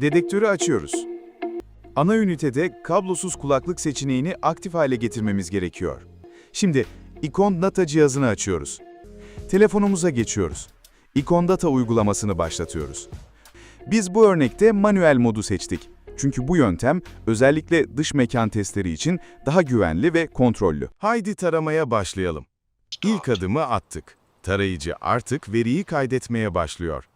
Dedektörü açıyoruz. Ana ünitede kablosuz kulaklık seçeneğini aktif hale getirmemiz gerekiyor. Şimdi Icon Data cihazını açıyoruz. Telefonumuza geçiyoruz. Icon Data uygulamasını başlatıyoruz. Biz bu örnekte manuel modu seçtik. Çünkü bu yöntem özellikle dış mekan testleri için daha güvenli ve kontrollü. Haydi taramaya başlayalım. İlk adımı attık. Tarayıcı artık veriyi kaydetmeye başlıyor.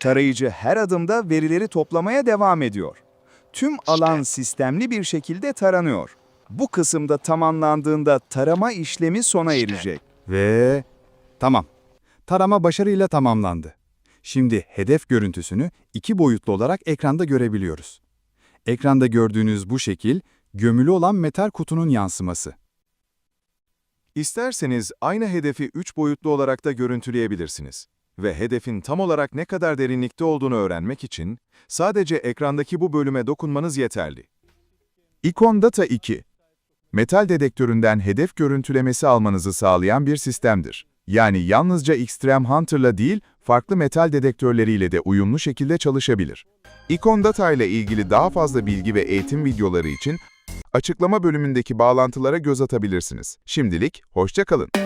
Tarayıcı her adımda verileri toplamaya devam ediyor. Tüm alan sistemli bir şekilde taranıyor. Bu kısımda tamamlandığında tarama işlemi sona erecek. Ve tamam. Tarama başarıyla tamamlandı. Şimdi hedef görüntüsünü iki boyutlu olarak ekranda görebiliyoruz. Ekranda gördüğünüz bu şekil, gömülü olan metal kutunun yansıması. İsterseniz aynı hedefi üç boyutlu olarak da görüntüleyebilirsiniz. Ve hedefin tam olarak ne kadar derinlikte olduğunu öğrenmek için sadece ekrandaki bu bölüme dokunmanız yeterli. Icon Data 2 Metal dedektöründen hedef görüntülemesi almanızı sağlayan bir sistemdir. Yani yalnızca Extreme Hunter'la değil, farklı metal dedektörleriyle de uyumlu şekilde çalışabilir. Icon Data ile ilgili daha fazla bilgi ve eğitim videoları için açıklama bölümündeki bağlantılara göz atabilirsiniz. Şimdilik hoşça kalın.